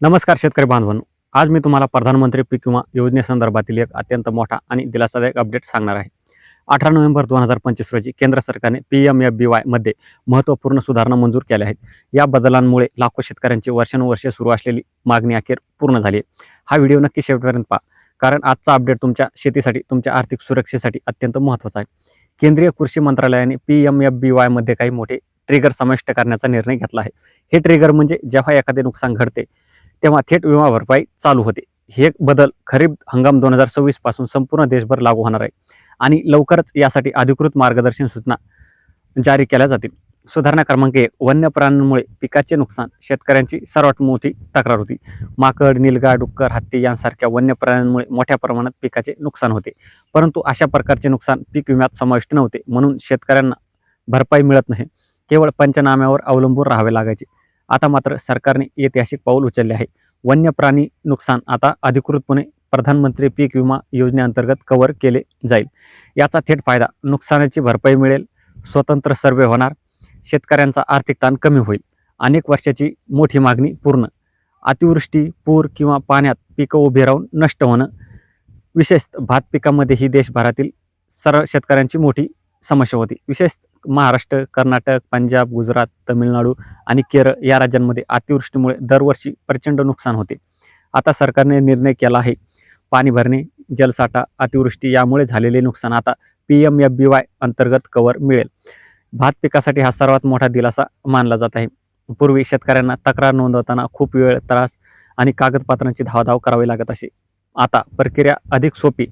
नमस्कार शेतकरी बांधवांनो. आज मी तुम्हाला प्रधानमंत्री पीक विमा योजनेसंदर्भातील एक अत्यंत मोठा आणि दिलासादायक अपडेट सांगणार आहे. अठरा नोव्हेंबर दोन हजार पंचवीस रोजी केंद्र सरकारने पी एम एफ बी वायमध्ये महत्त्वपूर्ण सुधारणा मंजूर केल्या आहेत. या बदलांमुळे लाखो शेतकऱ्यांची वर्षानुवर्षे सुरू असलेली मागणी अखेर पूर्ण झाली आहे. हा व्हिडिओ नक्की शेवटपर्यंत पहा कारण आजचा अपडेट तुमच्या शेतीसाठी तुमच्या आर्थिक सुरक्षेसाठी अत्यंत महत्त्वाचा आहे. केंद्रीय कृषी मंत्रालयाने पी एम एफ बी वायमध्ये काही मोठे ट्रिगर समाविष्ट करण्याचा निर्णय घेतला आहे. हे ट्रिगर म्हणजे जेव्हा एखादे नुकसान घडते तेव्हा थेट विमा भरपाई चालू होते. हे बदल खरीप हंगाम दोन हजार सव्वीसपासून संपूर्ण देशभर लागू होणार आहे. आणि लवकरच यासाठी अधिकृत मार्गदर्शन सूचना जारी केल्या जातील. सुधारणा क्रमांक एक वन्य प्राण्यांमुळे पिकाचे नुकसान शेतकऱ्यांची सर्वात मोठी तक्रार होती. माकड निलगा डुक्कर हत्ती यांसारख्या वन्य प्राण्यांमुळे मोठ्या प्रमाणात पिकाचे नुकसान होते. परंतु अशा प्रकारचे नुकसान पीक विम्यात समाविष्ट नव्हते म्हणून शेतकऱ्यांना भरपाई मिळत नसे केवळ पंचनाम्यावर अवलंबून राहावे लागायचे. आता मात्र सरकारने ऐतिहासिक पाऊल उचलले आहे. वन्य प्राणी नुकसान आता अधिकृतपणे प्रधानमंत्री पीक विमा योजनेअंतर्गत कव्हर केले जाईल. याचा थेट फायदा नुकसानाची भरपाई मिळेल स्वतंत्र सर्वे होणार शेतकऱ्यांचा आर्थिक ताण कमी होईल. अनेक वर्षाची मोठी मागणी पूर्ण. अतिवृष्टी पूर किंवा पाण्यात पिकं उभी राहून नष्ट होणं विशेष भात पिकामध्ये ही देशभरातील सर्व शेतकऱ्यांची मोठी समस्या होती. विशेष महाराष्ट्र कर्नाटक पंजाब गुजरात तमिळनाडू आणि केरळ या राज्यांमध्ये अतिवृष्टीमुळे दरवर्षी प्रचंड नुकसान होते. आता सरकारने निर्णय केला आहे पाणी भरणे जलसाठा अतिवृष्टी यामुळे झालेले नुकसान आता P M F B Y अंतर्गत कवर मिळेल. भात पिकासाठी हा सर्वात मोठा दिलासा मानला जात आहे. पूर्वी शेतकऱ्यांना तक्रार नोंदवताना खूप वेळ त्रास आणि कागदपत्रांची धावधाव करावी लागत असे. आता प्रक्रिया अधिक सोपी.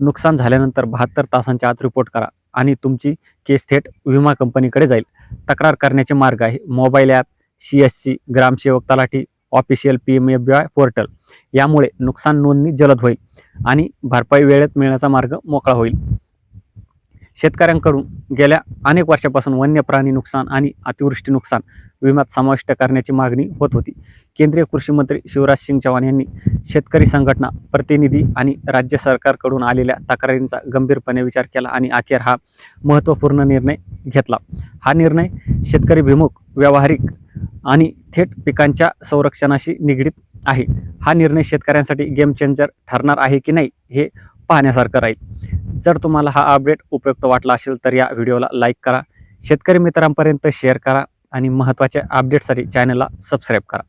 नुकसान झाल्यानंतर बहात्तर तासांच्या आत रिपोर्ट करा. आणि तुमची केस थेट विमा कंपनीकडे जाईल. तक्रार करण्याचे मार्ग आहे. Mobile app C S C ग्रामसेवक तलाठी official P M F B I portal. यामुळे नुकसान नोंदणी जलद होईल आणि भरपाई वेळेत मिळण्याचा मार्ग मोकळा होईल. शेतकऱ्यांकडून गेल्या अनेक वर्षापासून वन्य प्राणी नुकसान आणि अतिवृष्टी नुकसान विम्यात समाविष्ट करण्याची मागणी होत होती. केंद्रीय कृषी मंत्री शिवराज सिंग चौहान यांनी शेतकरी संघटना प्रतिनिधी आणि राज्य सरकारकडून आलेल्या तक्रारींचा गंभीरपणे विचार केला आणि अखेर हा महत्त्वपूर्ण निर्णय घेतला. हा निर्णय शेतकरी भिमुख व्यावहारिक आणि थेट पिकांच्या संरक्षणाशी निगडीत आहे. हा निर्णय शेतकऱ्यांसाठी गेम चेंजर ठरणार आहे की नाही हे पाहण्यासारखं राहील. जर तुम्हाला हा अपडेट उपयुक्त वाटला असेल तर या व्हिडिओला लाईक करा शेतकरी मित्रांपर्यंत शेअर करा आणि महत्त्वाच्या अपडेटसाठी चॅनलला सबस्क्राईब करा.